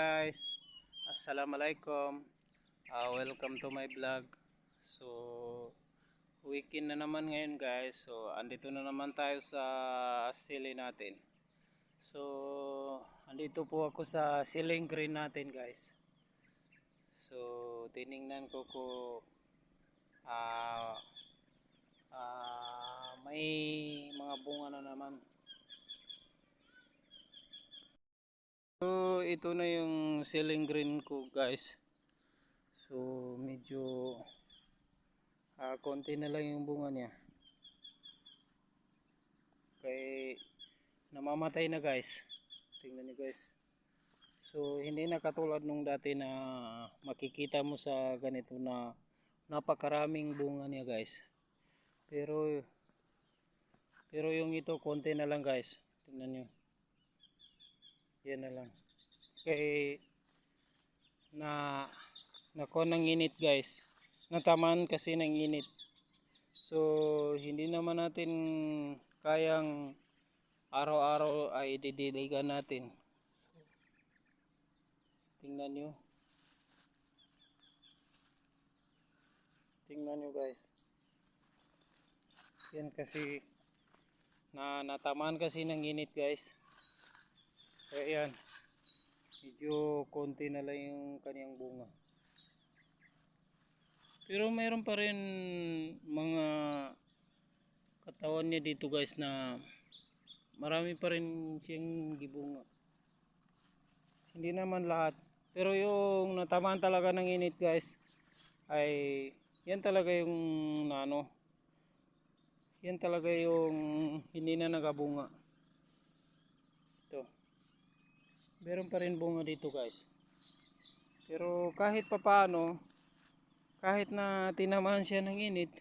guys. Assalamualaikum. Uh, welcome to my vlog. So weekend na naman ngayon guys. So andito na naman tayo sa sili natin. So andito po ako sa ceiling green natin guys. So tiningnan ko ko ah ah, may mga bunga na naman So, ito na yung ceiling green ko, guys. So, medyo ah konti na lang yung bunga niya. Kaya namamatay na, guys. Tingnan niyo, guys. So, hindi na katulad nung dati na makikita mo sa ganito na napakaraming bunga niya, guys. Pero pero yung ito konti na lang, guys. Tingnan niyo. Yan na lang. Kay na nako ng init guys. Natamaan kasi ng init. So hindi naman natin kayang araw-araw ay didiligan natin. Tingnan nyo. Tingnan nyo guys. Yan kasi na natamaan kasi ng init guys. Kaya yan, medyo konti na lang yung kaniyang bunga. Pero mayroon pa rin mga katawan niya dito guys na marami pa rin siyang gibunga. Hindi naman lahat. Pero yung natamaan talaga ng init guys, ay yan talaga yung ano, yan talaga yung hindi na nagabunga. Ito meron pa rin bunga dito guys. Pero kahit papaano kahit na tinamaan siya ng init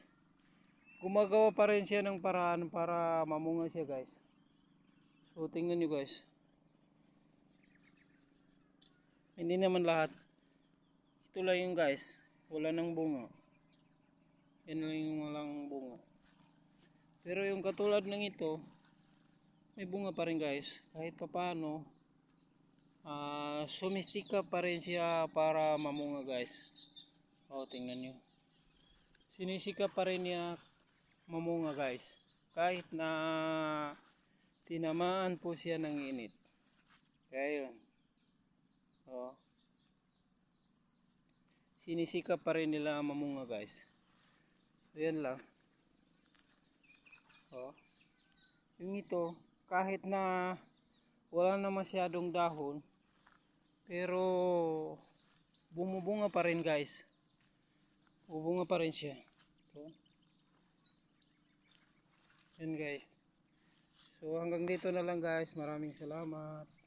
gumagawa pa rin siya ng paraan para mamunga siya guys. So tingnan nyo guys. Hindi naman lahat. Ito lang yung guys. Wala nang bunga. Yan lang yung walang bunga. Pero yung katulad ng ito may bunga pa rin guys. Kahit papaano ah sumisika pa rin siya para mamunga guys. O tingnan nyo sinisika pa rin niya mamunga guys. Kahit na tinamaan po siya ng init. Kaya yun. O sinisika pa rin nila mamunga guys. So yan lang. O yung ito kahit na wala na masyadong dahon pero bumubunga pa rin guys. Bubunga pa rin siya. So, yan guys. So hanggang dito na lang guys. Maraming salamat